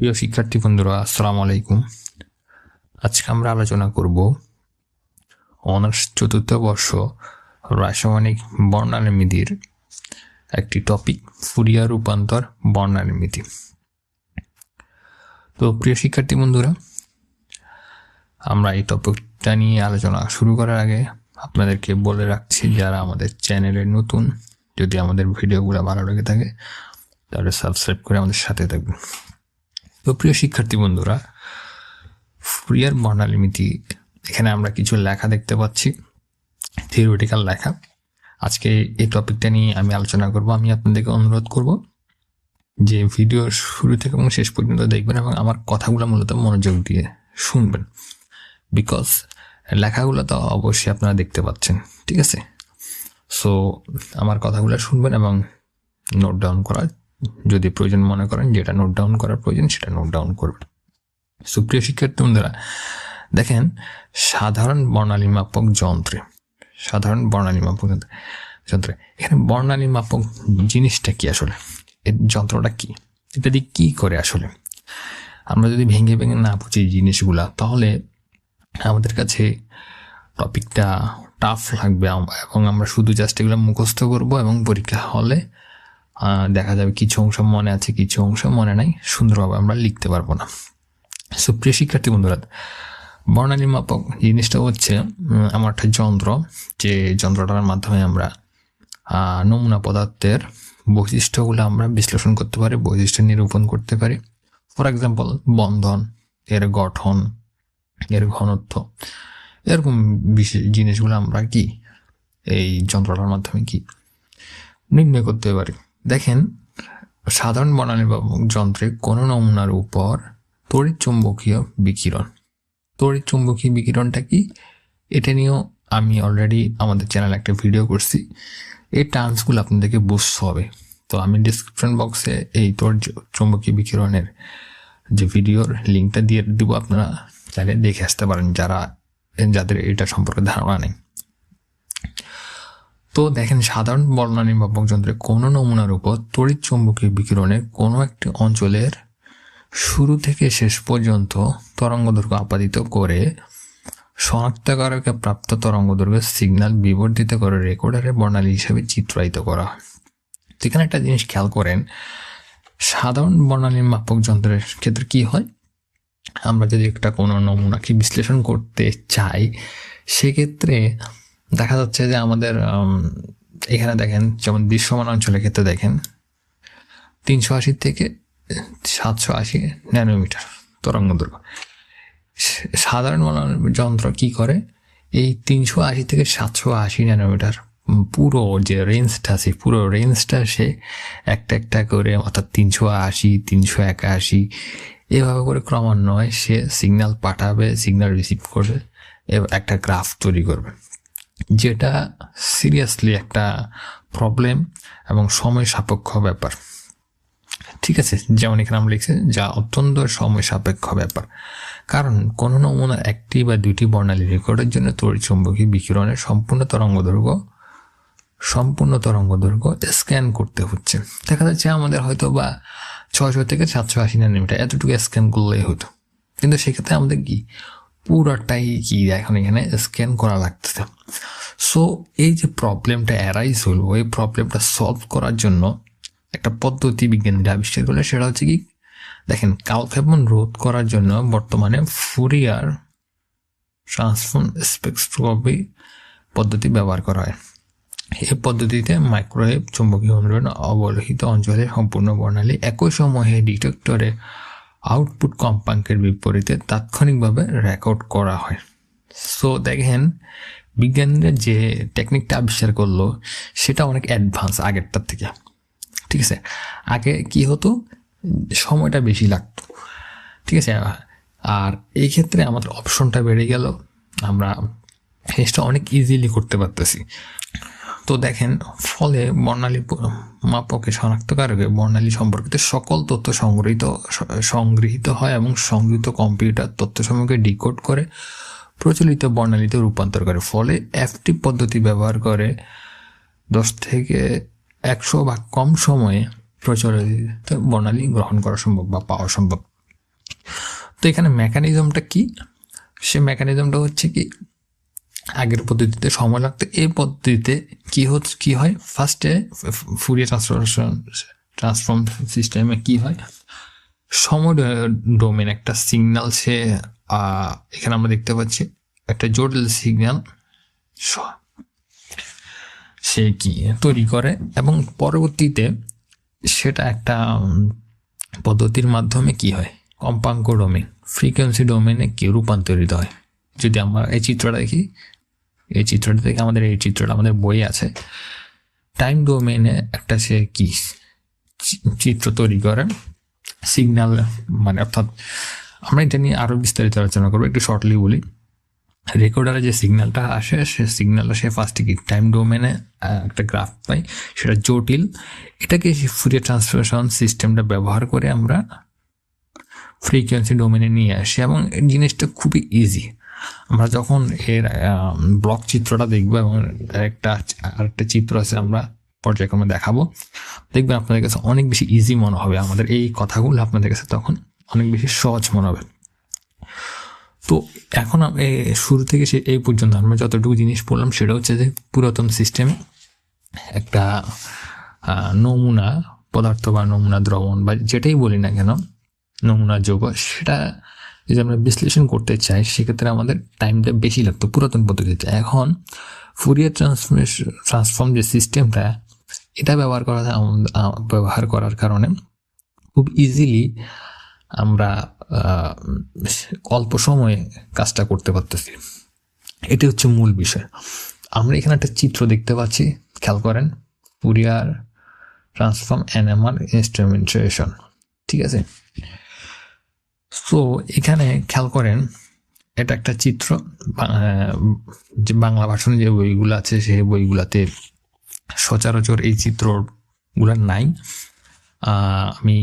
প্রিয় শিক্ষার্থী বন্ধুরা, আসসালামু আলাইকুম। আজকে আমরা আলোচনা করব অনার্স চতুর্থ বর্ষ রাসায়নিক বর্ণালিমিতির একটি টপিক ফুরিয়া রূপান্তর বর্ণালিমিতি তো প্রিয় শিক্ষার্থী বন্ধুরা, আমরা এই টপিকটা নিয়ে আলোচনা শুরু করার আগে আপনাদেরকে বলে রাখছি, যারা আমাদের চ্যানেলে নতুন, যদি আমাদের ভিডিওগুলো ভালো লেগে থাকে, তাহলে সাবস্ক্রাইব করে আমাদের সাথে থাকবেন তো প্রিয় শিক্ষার্থী বন্ধুরা, ফুরিয়ার বর্ণালিমিতি, এখানে আমরা কিছু লেখা দেখতে পাচ্ছি থিওরিটিক্যাল লেখা। আজকে এই টপিকটা নিয়ে আমি আলোচনা করব, আমি আপনাদেরকে অনুরোধ করব যে ভিডিও শুরু থেকে এবং শেষ পর্যন্ত দেখবেন এবং আমার কথাগুলো মূলত মনোযোগ দিয়ে শুনবেন। বিকজ লেখাগুলো তো অবশ্যই আপনারা দেখতে পাচ্ছেন, ঠিক আছে? সো আমার কথাগুলো শুনবেন এবং নোট ডাউন করার যদি প্রয়োজন মনে করেন যেটা নোট ডাউন করার প্রয়োজন, সেটা নোট ডাউন করবেন। সুপ্রিয় শিক্ষার্থী বন্ধুরা, দেখেন, সাধারণ বর্ণালী মাপক যন্ত্রে, সাধারণ বর্ণালী মাপক যন্ত্রে, এখানে বর্ণালী মাপক জিনিসটা কি আসলে? এর যন্ত্রটা কি? এটা দিয়ে কী করে আসলে? আমরা যদি ভেঙে ভেঙে না বুঝি জিনিসগুলা, তাহলে আমাদের কাছে টপিকটা টাফ লাগবে, এবং আমরা শুধু জাস্ট এগুলো মুখস্থ করব এবং পরীক্ষা হলে দেখা যাবে কিছু অংশ মনে আছে, কিছু অংশ মনে নাই, সুন্দরভাবে আমরা লিখতে পারব না। সুপ্রিয় শিক্ষার্থী বন্ধুরা, বর্ণালী মাপক জিনিসটা হচ্ছে আমার একটা যন্ত্র যে যন্ত্রটার মাধ্যমে আমরা নমুনা পদার্থের বৈশিষ্ট্যগুলো আমরা বিশ্লেষণ করতে পারি, বৈশিষ্ট্য নিরূপণ করতে পারি। ফর এক্সাম্পল বন্ধন, এর গঠন, এর ঘনত্ব, এরকম বিশেষ জিনিসগুলো আমরা কি, এই যন্ত্রটার মাধ্যমে কি নির্ণয় করতে পারি? দেখেন, সাধারণ মাপক যন্ত্রে কোনো নমুনার উপর তড়িৎ চুম্বকীয় বিকিরণ। তড়িৎ চুম্বকীয় বিকিরণটা কি? এটা নিয়েও আমি অলরেডি আমাদের চ্যানেলে একটা ভিডিও করছি। এই টার্মসগুলো আপনাদেরকে বুঝতে হবে। তো আমি ডিসক্রিপশন বক্সে এই তড়িৎ চুম্বকীয় বিকিরণের যে ভিডিওর লিঙ্কটা দিয়ে দিব, আপনারা চাইলে দেখে আসতে পারেন যারা, যাদের এটা সম্পর্কে ধারণা নেই। তো দেখেন সাধারণ বর্ণালী মাপক যন্ত্রে কোনো নমুনার উপর তড়িৎ চুম্বকীয় বিকিরণের কোনো একটি অঞ্চলের শুরু থেকে শেষ পর্যন্ত তরঙ্গদৈর্ঘ্য আপাদিত করে শনাক্তকারকে প্রাপ্ত তরঙ্গদৈর্ঘ্যের সিগন্যাল বিবর্ধিত করে রেকর্ডারে বর্ণালী হিসেবে চিত্রায়িত করা হয়। এখানে একটা জিনিস খেয়াল করেন, সাধারণ বর্ণালী মাপক যন্ত্রের ক্ষেত্রে কি হয়? আমরা যদি একটা কোনো নমুনাকে বিশ্লেষণ করতে চাই, সেক্ষেত্রে দেখা যাচ্ছে যে আমাদের এখানে দেখেন, যেমন দৃশ্যমান অঞ্চলের ক্ষেত্রে দেখেন, তিনশো আশি থেকে সাতশো আশি ন্যানোমিটার তরঙ্গ দৈর্ঘ্য সাধারণ যন্ত্র কি করে? এই তিনশো আশি থেকে সাতশো আশি ন্যানোমিটার পুরো যে রেঞ্জটা আছে, পুরো রেঞ্জটা সে একটা একটা করে, অর্থাৎ তিনশো আশি, তিনশো একাশি, এভাবে করে ক্রমান্বয়ে সে সিগন্যাল পাঠাবে সিগন্যাল রিসিভ করবে একটা গ্রাফ তৈরি করবে। যেটা সিরিয়াসলি একটা প্রবলেম এবং সময় সাপেক্ষ ব্যাপার। ঠিক আছে? যেমন এখানে আমরা লিখছি, যা অত্যন্ত সময় সাপেক্ষ ব্যাপার। কারণ কোনো নমুনার একটি বা দুটি বর্ণালী রেকর্ডের জন্য তড়িৎচুম্বকী বিকিরণের সম্পূর্ণ তরঙ্গদৈর্ঘ্য সম্পূর্ণ তরঙ্গদৈর্ঘ্য স্ক্যান করতে হচ্ছে। দেখা যাচ্ছে আমাদের হয়তো বা ছয়শো থেকে সাতশো আশি নানোমিটার এতটুকু স্ক্যান করলেই হতো। কিন্তু সেক্ষেত্রে আমাদের কি? পুরোটাই কি এখন এখানে স্ক্যান করা লাগতেছে। সো এই যে প্রবলেমটা অ্যারাইজ হলো, এই প্রবলেমটা সলভ করার জন্য একটা পদ্ধতি বিজ্ঞানীরা আবিষ্কার করলে সেটা হচ্ছে কি, দেখেন, কালক্ষেপণ রোধ করার জন্য বর্তমানে ফুরিয়ার ট্রান্সফর্ম স্পেকট্রোস্কোপি পদ্ধতি ব্যবহার করা হয়। এই পদ্ধতিতে মাইক্রোওয়েভ চুম্বকীয় অনুরণ, অবলোহিত অঞ্চলের সম্পূর্ণ বর্ণালী একই সময়ে ডিটেক্টরে আউটপুট কম্পাঙ্কের বিপরীতে তাৎক্ষণিকভাবে রেকর্ড করা হয়। সো দেখেন, বিজ্ঞানীরা যে টেকনিকটা আবিষ্কার করল, সেটা অনেক অ্যাডভান্স আগেরটার থেকে। ঠিক আছে? আগে কি হতো? সময়টা বেশি লাগতো। ঠিক আছে? আর এই ক্ষেত্রে আমাদের অপশনটা বেড়ে গেল। আমরা জিনিসটা অনেক ইজিলি করতে পারতেছি। তো দেখেন, ফলে বর্ণালী মাপকে শনাক্তকারকে বর্ণালী সম্পর্কিত সকল তথ্য সংগৃহীত সংগৃহীত হয় এবং সংগৃহীত কম্পিউটার তথ্যসমূহকে ডিকোড করে প্রচলিত বর্ণালীতে রূপান্তর করে। ফলে এফটি পদ্ধতি ব্যবহার করে দশ থেকে একশো বা কম সময়ে প্রচলিত বর্ণালী গ্রহণ করা সম্ভব বা পাওয়া সম্ভব। তো এখানে মেকানিজমটা কি? সে মেকানিজমটা হচ্ছে কি, আগের পদ্ধতিতে সময় লাগতো, এই পদ্ধতিতে কি হচ্ছে কি হয়? ফার্স্টে ফুরিয়ে ট্রান্সফরমেশন ট্রান্সফর্ম সিস্টেমে কি হয়? সময় ডোমেন একটা সিগন্যাল সে এখানে আমরা দেখতে পাচ্ছি। একটা জটিল সিগন্যাল সে কি তৈরি করে এবং পরবর্তীতে সেটা একটা পদ্ধতির মাধ্যমে কি হয়? কম্পাঙ্ক ডোমেন ফ্রিকোয়েন্সি ডোমেনে কি রূপান্তরিত হয়? যদি আমরা এই চিত্রটা দেখি, এই চিত্রটা থেকে আমাদের, এই চিত্রটা আমাদের বই আছে। টাইম ডোমেনে একটা সে কি চিত্র তৈরি করে। সিগন্যাল মানে অর্থাৎ আমরা এটা নিয়ে আরও বিস্তারিত আলোচনা করব, একটু শর্টলি বলি। রেকর্ডারে যে সিগন্যালটা আসে, সে সিগন্যালটা সে ফার্স্টে কি? টাইম ডোমেনে একটা গ্রাফ পাই, সেটা জটিল। এটাকে ফুরিয়ে ট্রান্সফারেশন সিস্টেমটা ব্যবহার করে আমরা ফ্রিকোয়েন্সি ডোমেনে নিয়ে আসি, এবং জিনিসটা খুবই ইজি আমরা যখন এর ব্লক চিত্রটা দেখব, এবং একটা, আরেকটা চিত্র আছে, আমরা পর্যায়ক্রমে দেখাবো। দেখবেন আপনাদের কাছে অনেক বেশি ইজি মনে হবে আমাদের এই কথাগুলো আপনাদের কাছে তখন অনেক বেশি সহজ মনে হবে। তো এখন শুরু থেকে সে এই পর্যন্ত আমরা যতটুকু জিনিস পড়লাম সেটা হচ্ছে যে পুরাতন সিস্টেমে একটা নমুনা পদার্থ বা নমুনা দ্রবণ বা যেটাই বলি না কেন, নমুনা যৌগ, সেটা যদি আমরা বিশ্লেষণ করতে চাই, সেক্ষেত্রে আমাদের টাইমটা বেশি লাগতো পুরাতন পদ্ধতিতে। এখন ফুরিয়ার ট্রান্সফরমেশন ট্রান্সফর্ম যে সিস্টেমটা এটা ব্যবহার করা ব্যবহার করার কারণে খুব ইজিলি আমরা অল্প সময়ে কাজটা করতে পারতেছি। এটি হচ্ছে মূল বিষয়। আমরা এখানে একটা চিত্র দেখতে পাচ্ছি, খেয়াল করেন ফুরিয়ার ট্রান্সফর্ম এনএমআর ইনস্ট্রুমেন্টেশন ঠিক আছে? সো এখানে খেয়াল করেন, এটা একটা চিত্র যে বাংলা ভাষণ যে বইগুলো আছে, সেই বইগুলাতে সচরাচর এই চিত্রগুলো নাই। আমি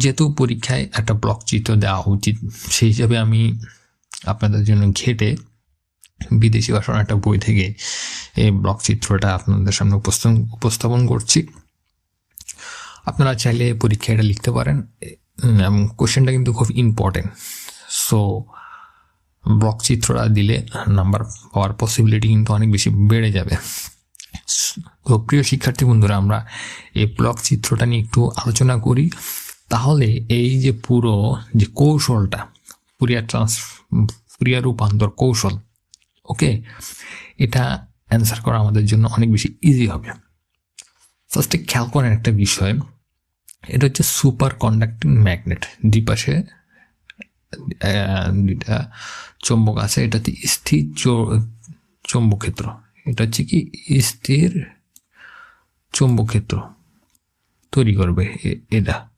যেহেতু পরীক্ষায় একটা ব্লক চিত্র দেওয়া উচিত, সেই হিসাবে আমি আপনাদের জন্য ঘেটে বিদেশি ভাষার একটা বই থেকে এই ব্লক চিত্রটা আপনাদের সামনে উপস্থাপন উপস্থাপন করছি। আপনারা চাইলে পরীক্ষায় এটা লিখতে পারেন, এবং কোশ্চেনটা কিন্তু খুব ইম্পর্টেন্ট সো ব্লক চিত্রটা দিলে নাম্বার পাওয়ার পসিবিলিটি কিন্তু অনেক বেশি বেড়ে যাবে। তো প্রিয় শিক্ষার্থী বন্ধুরা আমরা এই ব্লক চিত্রটা নিয়ে একটু আলোচনা করি। তাহলে এই যে পুরো যে কৌশলটা ফুরিয়ার ট্রান্স ফুরিয়ার রূপান্তর কৌশল ওকে এটা অ্যান্সার করা আমাদের জন্য অনেক বেশি ইজি হবে। ফার্স্টে খেয়াল করেন একটা বিষয় এটা হচ্ছে সুপার কন্ডাক্টিং ম্যাগনেট আহ, দুইটা চৌম্বক আছে এটাতে স্থির চৌ- চৌম্বক ক্ষেত্র। এটা হচ্ছে কি স্থির চৌম্বক ক্ষেত্র তৈরি করবে এটা।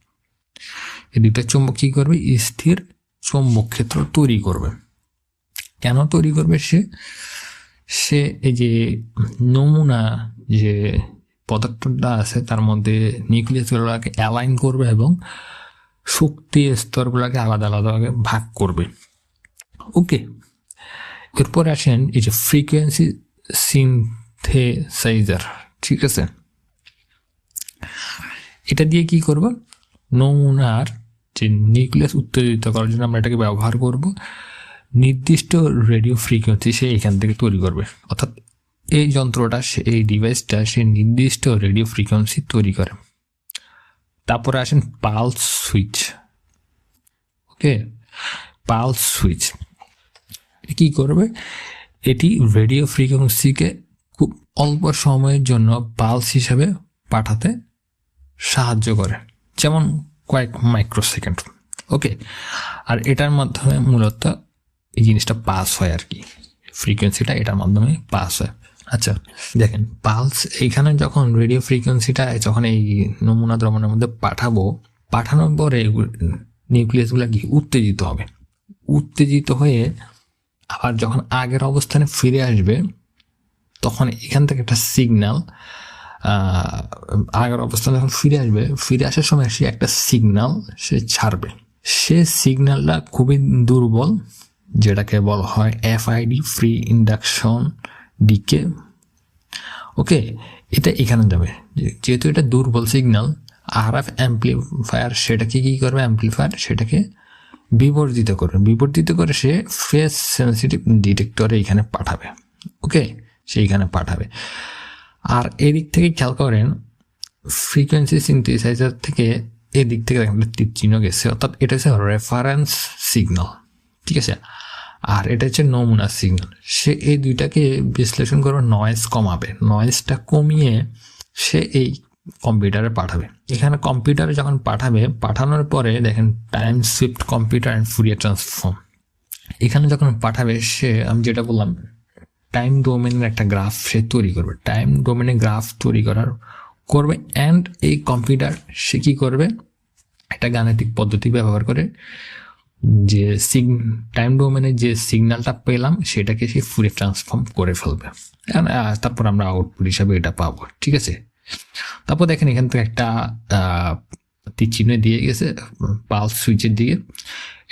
এই দুইটা চৌম্বক কি করবে? স্থির চৌম্বক ক্ষেত্র তৈরি করবে। কেন তৈরি করবে সে? সে এই যে নমুনা যে পদার্থটা আছে, তার মধ্যে নিউক্লিয়াসগুলোকে অ্যালাইন করবে এবং শক্তি স্তরগুলোকে আলাদা আলাদাভাবে ভাগ করবে। ওকে, এরপর আসেন এই যে ফ্রিকোয়েন্সি সিনথেসাইজার ঠিক আছে? এটা দিয়ে কি করব? নমুনার যে নিউক্লিয়াস উত্তেজিত করার জন্য আমরা এটাকে ব্যবহার করব, নির্দিষ্ট রেডিও ফ্রিকোয়েন্সি সে এখান থেকে তৈরি করবে। অর্থাৎ এই যন্ত্রটা, সে এই ডিভাইসটা সে নির্দিষ্ট রেডিও ফ্রিকোয়েন্সি তৈরি করে। তারপরে আসেন pulse switch okay pulse switch কি করবে? এটি রেডিও ফ্রিকোয়েন্সিকে খুব অল্প সময়ের জন্য পালস হিসাবে পাঠাতে সাহায্য করে। যেমন কয়েক মাইক্রোসেকেন্ড। ওকে, আর এটার মাধ্যমে মূলত এই জিনিসটা পাস হয় আর কি। ফ্রিকোয়েন্সিটা এটার মাধ্যমে পাস হয়। আচ্ছা দেখেন, পালস এইখানে যখন রেডিও ফ্রিকোয়েন্সিটা যখন এই নমুনা দ্রবণের মধ্যে পাঠাবো, পাঠানোর পরে নিউক্লিয়াসগুলো কি? উত্তেজিত হবে। উত্তেজিত হয়ে আবার যখন আগের অবস্থানে ফিরে আসবে, তখন এখান থেকে একটা সিগনাল আগের অবস্থানে যখন ফিরে আসবে, ফিরে আসার সময় সে একটা সিগনাল সে ছাড়বে। সে সিগন্যালটা খুবই দুর্বল, যেটাকে বলা হয় FID free induction decay okay, এটা এখানে যাবে। যেহেতু এটা দুর্বল সিগনাল আর এফ অ্যাম্পলিফায়ার সেটাকে কী করবে? অ্যাম্পলিফায়ার সেটাকে বিবর্ধিত করবে বিবর্ধিত করে সে ফেস সেন্সিটিভ ডিটেক্টরে এখানে পাঠাবে। ওকে সেইখানে পাঠাবে। আর এদিক থেকে খেয়াল করেন ফ্রিকোয়েন্সি সিনথেসাইজার থেকে এদিক থেকে দেখেন তীর চিহ্ন গেছে, অর্থাৎ এটা হচ্ছে রেফারেন্স সিগনাল ঠিক আছে? আর এটা হচ্ছে নমুনা সিগনাল সে এই দুইটাকে বিশ্লেষণ করে নয়েজ কমাবে। নয়েজটা কমিয়ে সে এই কম্পিউটারে পাঠাবে। এখানে কম্পিউটারে যখন পাঠাবে, পাঠানোর পরে দেখেন time swift computer and Fourier transform এখানে যখন পাঠাবে, সে, আমি যেটা বললাম টাইম ডোমেনের একটা গ্রাফ সে তৈরি করবে। টাইম ডোমেনের গ্রাফ তৈরি করার, করবে অ্যান্ড এই কম্পিউটার সে কী করবে? একটা গাণিতিক পদ্ধতি ব্যবহার করে যে সিগ টাইম ডোমেনে যে সিগন্যালটা পেলাম, সেটাকে সে ফুরে ট্রান্সফর্ম করে ফেলবে। তারপর আমরা আউটপুট হিসাবে এটা পাবো। ঠিক আছে? তারপর দেখেন এখান থেকে একটা চিহ্ন দিয়ে গেছে, পালস সুইচের দিকে।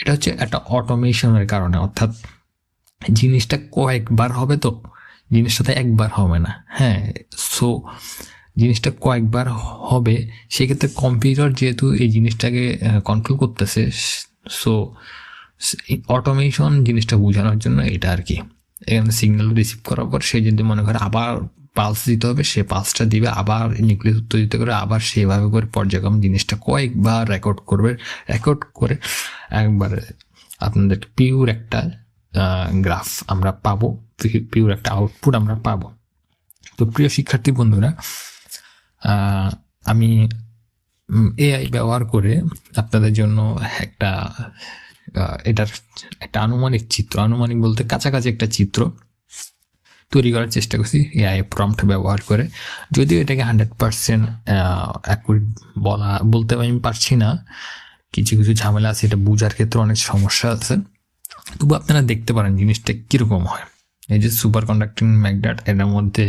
এটা হচ্ছে একটা অটোমেশনের কারণে, অর্থাৎ জিনিসটা কয়েকবার হবে তো জিনিসটা তো একবার হবে না হ্যাঁ। সো জিনিসটা কয়েকবার হবে, সেক্ষেত্রে কম্পিউটার যেহেতু এই জিনিসটাকে কন্ট্রোল করতেছে সো অটোমেশন জিনিসটা বোঝানোর জন্য এটা আর কি। এখানে সিগন্যাল রিসিভ করার পর সে যদি মনে করে আবার পালস দিতে হবে, সে পালসটা দিবে, আবার নিউক্লিয়াস উত্তেজিত করে, আবার সেভাবে করে পর্যায়ক্রম জিনিসটা কয়েকবার রেকর্ড করবে রেকর্ড করে একবার আপনাদের পিওর একটা গ্রাফ আমরা পাবো পিওর একটা আউটপুট আমরা পাবো। তো প্রিয় শিক্ষার্থী বন্ধুরা আমি এআই ব্যবহার করে আপনাদের জন্য একটা এটার একটা আনুমানিক চিত্র, আনুমানিক বলতে কাছাকাছি একটা চিত্র তৈরি করার চেষ্টা করছি এআই প্রম্পট ব্যবহার করে। যদিও এটাকে হান্ড্রেড পার্সেন্ট বলা, বলতে আমি পারছি না। কিছু কিছু ঝামেলা আছে, এটা বোঝার ক্ষেত্রে অনেক সমস্যা আছে। তবু আপনারা দেখতে পারেন জিনিসটা কীরকম হয়। এই যে সুপার কন্ডাক্টিং ম্যাগনেট এটার মধ্যে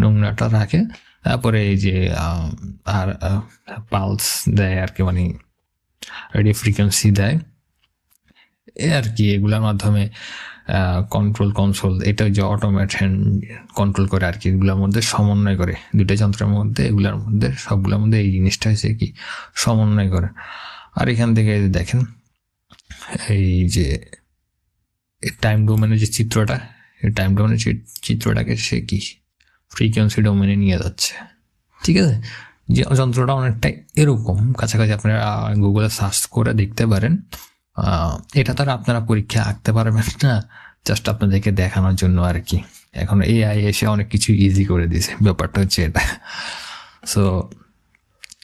নোংরাটা রাখে তারপরে এই যে আর পালস দেয় আর কি মানে রেডিও ফ্রিকোয়েন্সি দেয়। এ আর কি এগুলোর মাধ্যমে কন্ট্রোল কনসোল এটা যে অটোমেশন কন্ট্রোল করে আর কি এগুলোর মধ্যে সমন্বয় করে। দুটো যন্ত্রের মধ্যে, এগুলোর মধ্যে, সবগুলোর মধ্যে এই জিনিসটা হচ্ছে কি, সমন্বয় করে। আর এখান থেকে দেখেন, এই যে টাইম ডোমেনের যে চিত্রটা, এই টাইম ডোমেনের চিত্রটাকে সে কি ফ্রিকোয়েন্সি ডোমেনে নিয়ে যাচ্ছে। ঠিক আছে? যে যন্ত্রটা অনেকটা এরকম। কাছাকাছি আপনারা গুগলে সার্চ করে দেখতে পারেন। এটা তারা আপনারা পরীক্ষা আঁকতে পারবেন না। জাস্ট আপনাদেরকে দেখানোর জন্য আর কি। এখন এআই এসে অনেক কিছু ইজি করে দিয়েছে। ব্যাপারটা হচ্ছে এটা। সো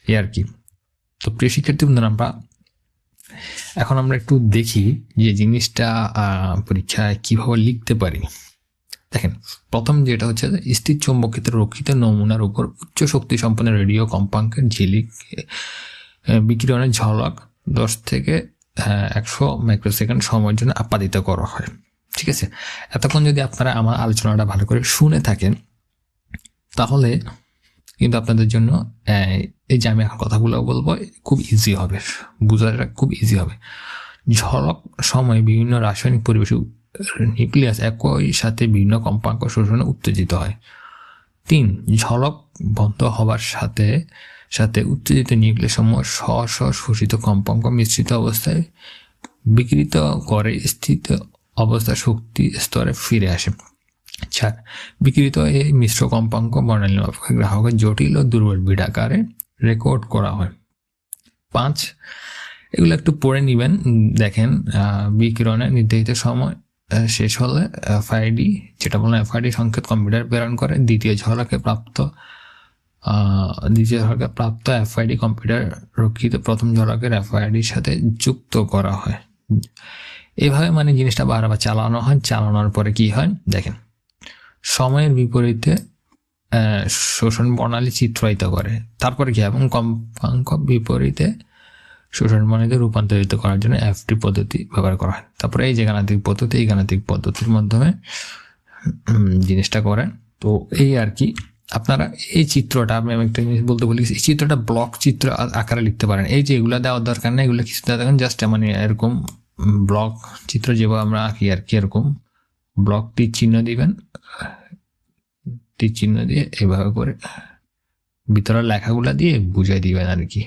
এই আর কি। তো প্রিয় শিক্ষার্থী বন্ধুরা, আমরা এখন আমরা একটু দেখি যে জিনিসটা পরীক্ষায় কীভাবে লিখতে পারি। দেখেন, প্রথম যেটা হচ্ছে স্থির চৌম্বক ক্ষেত্রে রক্ষিত নমুনার উপর উচ্চ শক্তি সম্পন্ন রেডিও কম্পাঙ্কের ঝিলিক বিকিরণের ঝলক দশ থেকে একশো মাইক্রোসেকেন্ড সময়ের জন্য আপাদিত করা হয়। ঠিক আছে? এতক্ষণ যদি আপনারা আমার আলোচনাটা ভালো করে শুনে থাকেন, তাহলে কিন্তু আপনাদের জন্য এই যে আমি এখন কথাগুলো বলব, খুব ইজি হবে। বোঝাটা খুব ইজি হবে। ঝলক সময় বিভিন্ন রাসায়নিক পরিবেশে নিউক্লিয়াস একই সাথে বিভিন্ন কম্পাঙ্ক শোষণে উত্তেজিত হয়। তিন ঝলক বন্ধ হবার সাথে সাথে উত্তেজিত নিউক্লিয়াস সমূহ স্ব স্ব শোষিত কম্পাঙ্ক মিশ্রিত অবস্থায় বিকৃত করে স্থিত অবস্থা শক্তি স্তরে ফিরে আসে। চার বিকৃত এই মিশ্র কম্পাঙ্ক বর্ণালী মাপকে গ্রাহকের জটিল ও দুর্বল বিডাকারে রেকর্ড করা হয়। পাঁচ, এগুলো একটু পড়ে নেবেন, দেখেন বিকিরণের নির্ধারিত সময় শেষ হলে এফআইডি যেটা বললাম এফআইডি সংকেত কম্পিউটার প্রেরণ করে, দ্বিতীয় ঝলকে প্রাপ্ত দ্বিতীয় ঝলকে প্রাপ্ত এফআইডি কম্পিউটার রক্ষিত প্রথম ঝলকের এফআইডির সাথে যুক্ত করা হয়। এভাবে মানে জিনিসটা বারবার চালানো হয়, চালানোর পরে কি হয়? দেখেন, সময়ের বিপরীতে শোষণ প্রণালী চিত্রায়িত করে। তারপরে কি? এবং কম্পাঙ্ক বিপরীতে শোষণ প্রণালীতে রূপান্তরিত করার জন্য এফটি পদ্ধতি ব্যবহার করা হয়। তারপরে এই যে গাণিতিক পদ্ধতি, এই গাণিতিক পদ্ধতির মাধ্যমে জিনিসটা করেন। তো এই আর কি আপনারা এই চিত্রটা, আমি একটা জিনিস বলতে বলি, এই চিত্রটা ব্লক চিত্র আকারে লিখতে পারেন। এই যে এগুলো দেওয়ার দরকার নেই, এগুলো কিছু দেওয়া দেখেন জাস্ট মানে এরকম ব্লক চিত্র যেভাবে আমরা আঁকি আর কি, এরকম ব্লক তীর চিহ্ন দিবেন তীর চিহ্ন দিয়ে এভাবে করে ভিতরের লেখাগুলা দিয়ে বুঝাই দিবেন আর কি।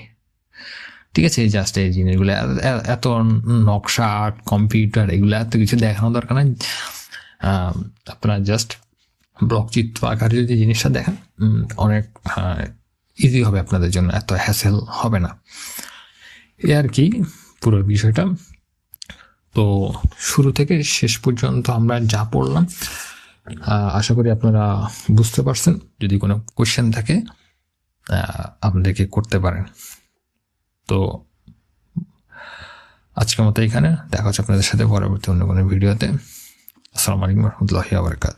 ঠিক আছে জাস্ট এই জিনিসগুলো এত নকশা আর্ট কম্পিউটার এগুলো এত কিছু দেখানো দরকার নেই। আপনারা জাস্ট ব্লক চিত্র আকারে যদি জিনিসটা দেখেন অনেক ইজি হবে আপনাদের জন্য, এত হ্যাসেল হবে না। এ আর কি, পুরো বিষয়টা। তো শুরু থেকে শেষ পর্যন্ত আমরা যা পড়লাম আশা করি আপনারা বুঝতে পারছেন, যদি কোনো কোয়েশ্চেন থাকে আপনাদেরকে করতে পারেন। তো আজকের মতো এখানে, দেখা হচ্ছে আপনাদের সাথে পরবর্তী অন্য কোনো ভিডিওতে। আসসালামু আলাইকুম রহমতুল্লাহি আবরকাত